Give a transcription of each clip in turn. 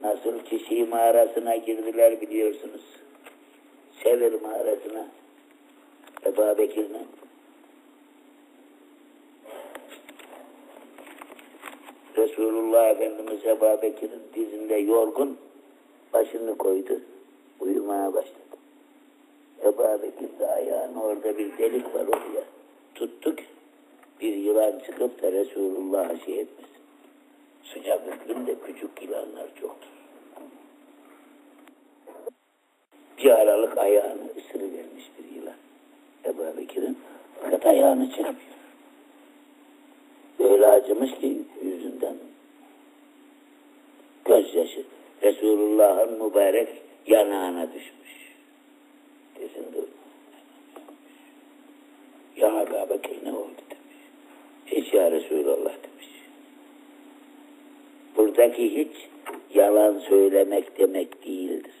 Nasıl kişi mağarasına girdiler biliyorsunuz. Sevir mağarasına. Ebu Bekir'le. Resulullah Efendimiz Ebu Bekir'in dizinde yorgun başını koydu. Uyumaya başladı. Ebu Bekir de ayağını orada bir delik var oraya. Tuttuk. Bir yılan çıkıp da Resulullah'a şey etmesin. Sıcak iklimde küçük yılanlar çoktur. Bir aralık ayağını ısırıvermiş bir yılan. Ebu Bekir'in fakat ayağını çekmiyor. Öyle acımış ki yüzünden gözyaşı Resulullah'ın mübarek yanağına düşmüş. Dizinde Ya Ebu Bekir ne oldu demiş. Hiç ya Resulallah demiş. Buradaki hiç yalan söylemek demek değildir.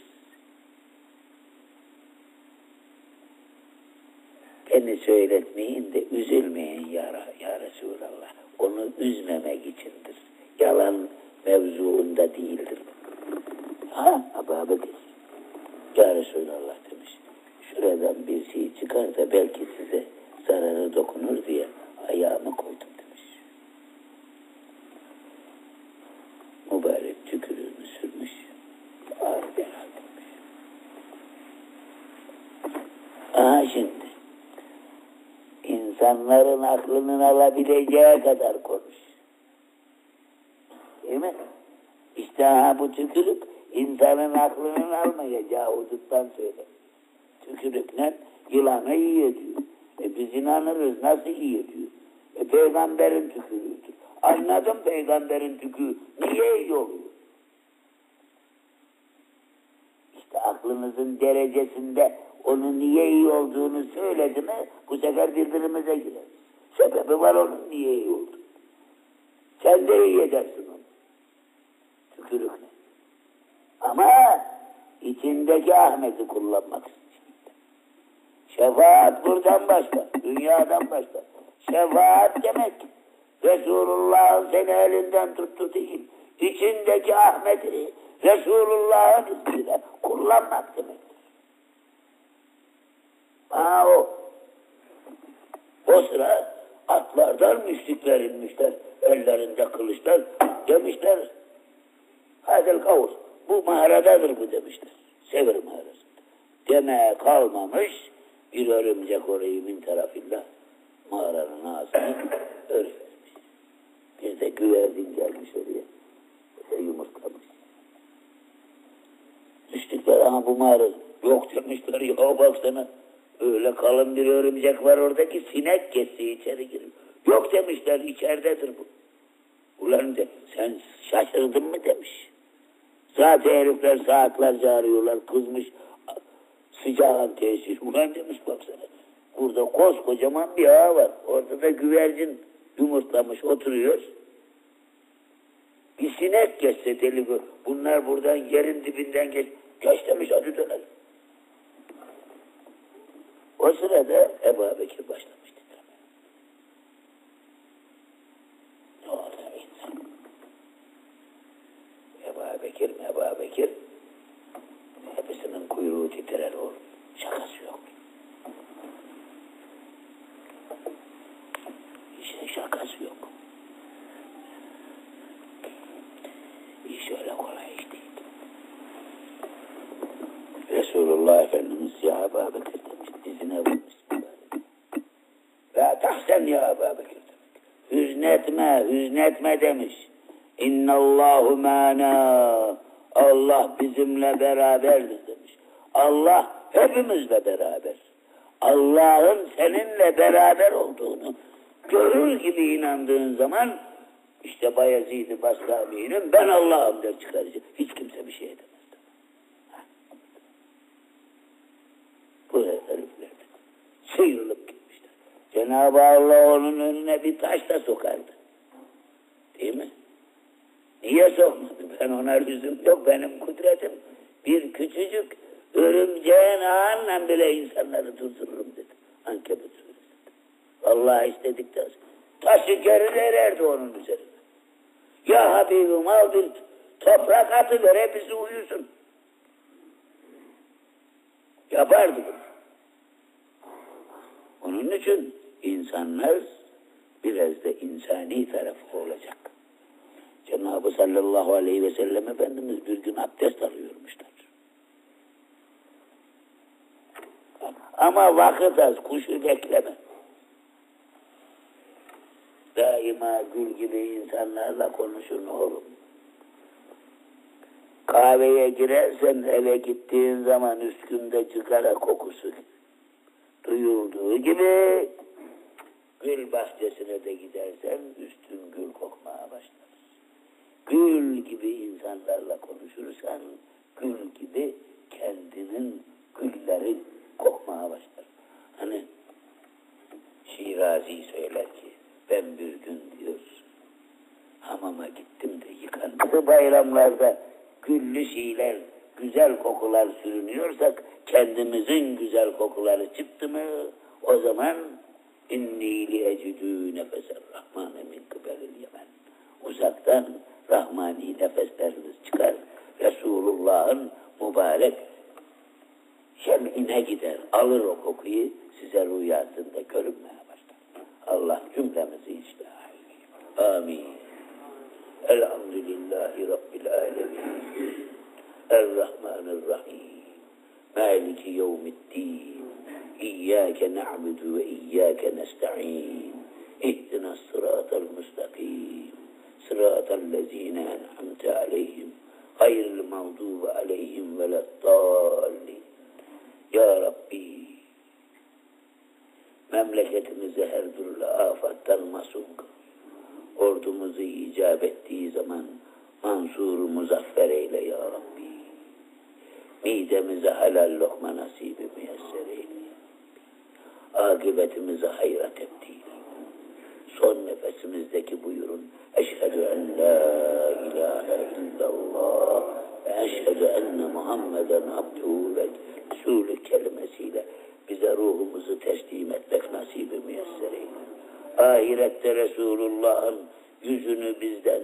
Söyletmeyin de üzülmeyin ya, ya Resulallah. Onu üzmemek içindir. Yalan mevzuunda değildir. Ha, Ebu Bekir. Ya Resulallah demiş. Şuradan bir şey çıkar da belki size insanların aklının alabileceği kadar konuş. Değil mi? İşte ha bu tükürük insanın aklının almayacağı huduttan söyle. Tükürükle yılanı iyi ediyor. E biz inanırız nasıl iyi ediyor? E peygamberin tükürüğüdür. Anladım peygamberin tükürüğü. Niye iyi oluyor? İşte aklınızın derecesinde onun niye iyi olduğunu söyledi mi birbirimize girer. Sebebi var onun niye iyi oldu. Sen de iyi edersin onu. Tükürükle. Ama içindeki Ahmet'i kullanmak. Şefaat buradan başlar. Dünyadan başlar. Şefaat demek Resulullah'ın seni elinden tuttu değil. İçindeki Ahmet'i Resulullah'ın üstüne kullanmak demektir. Ha o. O sıra atlardan müşrikler inmişler. Ellerinde kılıçlar demişler. Hadel kavus. Bu mağaradadır bu demişler. Sevir mağarası. Demeye kalmamış bir örümcek orayı min tarafıyla mağaranın ağzını örüvermiş. Bir de güvercin gelmiş oraya. De yumurtlamış. Müşrikler ama bu mağara yok demişler ya baksana. Öyle kalın bir örümcek var oradaki sinek kesti içeri giriyor. Yok demişler içeridedir bu. Ulan de sen şaşırdın mı demiş. Zaten herifler saatlerce arıyorlar kızmış sıcağın tesir. Ulan demiş baksana. Burada koskocaman bir ağa var. Orada da güvercin yumurtlamış oturuyor. Bir sinek geçse deli bu. Bunlar buradan yerin dibinden geç. Geç demiş hadi dönelim. O sırada Ebu Bekir başlamış titremeye. Ne oldu insan? Ebu Bekir mi Ebu Bekir? Hepsinin kuyruğu titrer oğlum. Şakası yok. İşin şakası yok. İş öyle kolay iş değil. Resulullah Efendimiz ya Ebu Bekir demiş. Dizine vurmuş. Tahsen ya Ebu Bekir demiş. Hüznetme, hüznetme demiş. İnnallahu mana. Allah bizimle beraberdir demiş. Allah hepimizle beraber. Allah'ın seninle beraber olduğunu görür gibi inandığın zaman işte Bayezid-i Bastami'nin ben Allah'ım der çıkaracak. Hiç kimse bir şey edemez. Bu herifler sıyrılıp gitmişler. Cenab-ı Allah onun önüne bir taş da sokardı. Değil mi? Niye sokmadı? Ben ona lüzum yok. Benim kudretim bir küçücük örümceğin ağınla bile insanları durdururum dedi. Ankebut suresinde. Allah istedikten sonra taşı geri vererdi onun üzerine. Ya Habibim al bir Toprak atıver hepsi uyusun. Yapardı bunu. Onun için insanlar biraz da insani tarafı olacak. Cenab-ı sallallahu aleyhi ve sellem Efendimiz bir gün abdest alıyormuşlar. Ama vakit az, kuşu bekleme. Daima gül gibi insanlarla konuşun oğlum. Kahveye girersen eve gittiğin zaman üstünde cigara kokusu duyulduğu gibi gül bahçesine de gidersen üstün gül kokmaya başlar. Gül gibi insanlarla konuşursan gül gibi kendinin gülleri kokmaya başlar. Hani Şirazi söyler ki ben bir gün diyor hamama gittim de yıkandım. Bayramlarda güllü şeyler, güzel kokular sürünüyorsak kendimizin güzel kokuları çıktı mı o zaman inni li ecidü nefeser rahmane min kıbelil yemen. Uzaktan rahmani nefesleriniz çıkar. Resulullah'ın mübarek şemine gider. Alır o kokuyu size rüyasında görünmeye başlar. Allah cümlemizi ıslah. Amin. Elhamdülillahi Rabbil alemin. Errahmanirrahim. Maliki yevmiddin. إياك نعبد وإياك نستعين اهدنا الصراط المستقيم صراط الذين أنعمت عليهم غير المغضوب عليهم ولا الضالين يا ربي memleketimizi her türlü afattan masuk, ordumuzu icap ettiği zaman mansuru muzaffer eyle ya Rabbi. Midemize helal lokmana Akıbetimizi tebdil eyle. Son nefesimizdeki buyurun. Eşhedü en la ilahe illallah ve eşhedü enne Muhammeden abduhu ve Resulü kelimesiyle bize ruhumuzu teslim etmek nasibi müyesser. Ahirette Resulullah'ın yüzünü bizden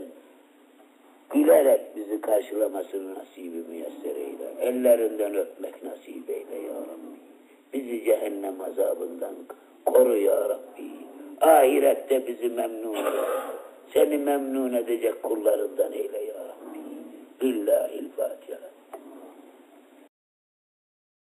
gülerek bizi karşılamasını nasibi müyesser eyle. Ellerinden öpmek nasip eyle ya Rabbi. Bizi cehennem azabından koru ya Rabbi. Ahirette bizi memnun et. Seni memnun edecek kullarından eyle ya Rabbi. Billahil